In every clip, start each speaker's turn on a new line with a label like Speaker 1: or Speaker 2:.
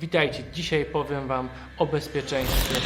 Speaker 1: Witajcie, dzisiaj powiem Wam o bezpieczeństwie.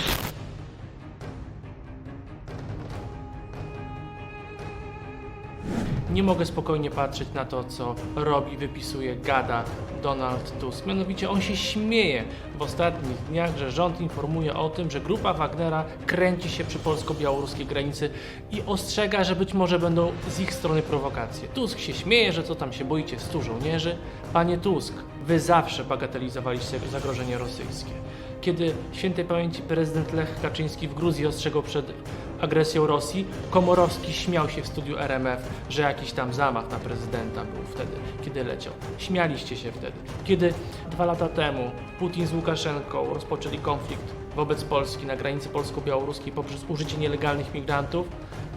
Speaker 1: Nie mogę spokojnie patrzeć na to, co robi, wypisuje, gada Donald Tusk. Mianowicie on się śmieje w ostatnich dniach, że rząd informuje o tym, że grupa Wagnera kręci się przy polsko-białoruskiej granicy i ostrzega, że być może będą z ich strony prowokacje. Tusk się śmieje, że co tam się boicie 100 żołnierzy. Panie Tusk, wy zawsze bagatelizowaliście zagrożenie rosyjskie. Kiedy świętej pamięci prezydent Lech Kaczyński w Gruzji ostrzegał przed agresją Rosji, Komorowski śmiał się w studiu RMF, że jakiś tam zamach na prezydenta był wtedy, kiedy leciał. Śmialiście się wtedy. Kiedy dwa lata temu Putin z Łukaszenką rozpoczęli konflikt wobec Polski na granicy polsko-białoruskiej poprzez użycie nielegalnych migrantów,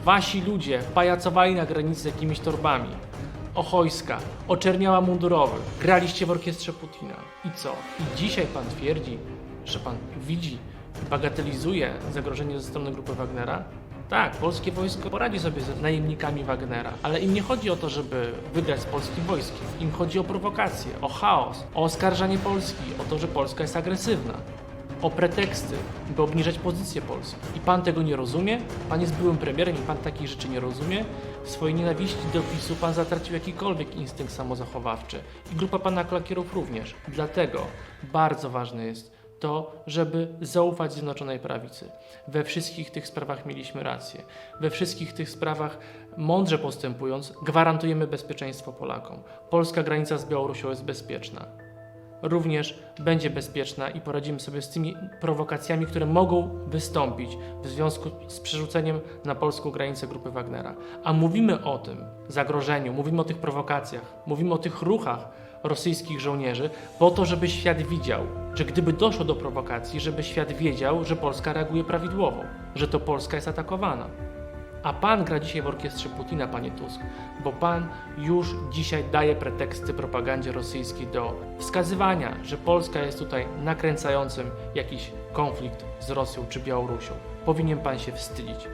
Speaker 1: wasi ludzie pajacowali na granicy z jakimiś torbami. Ochojska, oczerniała mundurowych, graliście w orkiestrze Putina. I co? I dzisiaj pan twierdzi, że pan widzi, bagatelizuje zagrożenie ze strony grupy Wagnera? Tak, polskie wojsko poradzi sobie z najemnikami Wagnera, ale im nie chodzi o to, żeby wygrać z polskim wojskiem. Im chodzi o prowokację, o chaos, o oskarżanie Polski, o to, że Polska jest agresywna o preteksty, by obniżać pozycję Polski. I pan tego nie rozumie? Pan jest byłym premierem i pan takich rzeczy nie rozumie? W swojej nienawiści do PiSu pan zatracił jakikolwiek instynkt samozachowawczy. I grupa pana klakierów również. Dlatego bardzo ważne jest to, żeby zaufać Zjednoczonej Prawicy. We wszystkich tych sprawach mieliśmy rację. We wszystkich tych sprawach, mądrze postępując, gwarantujemy bezpieczeństwo Polakom. Polska granica z Białorusią jest bezpieczna również będzie bezpieczna i poradzimy sobie z tymi prowokacjami, które mogą wystąpić w związku z przerzuceniem na polską granicę grupy Wagnera. A mówimy o tym zagrożeniu, mówimy o tych prowokacjach, mówimy o tych ruchach rosyjskich żołnierzy po to, żeby świat widział, że gdyby doszło do prowokacji, żeby świat wiedział, że Polska reaguje prawidłowo, że to Polska jest atakowana. A pan gra dzisiaj w orkiestrze Putina, panie Tusk, bo pan już dzisiaj daje preteksty propagandzie rosyjskiej do wskazywania, że Polska jest tutaj nakręcającym jakiś konflikt z Rosją czy Białorusią. Powinien pan się wstydzić.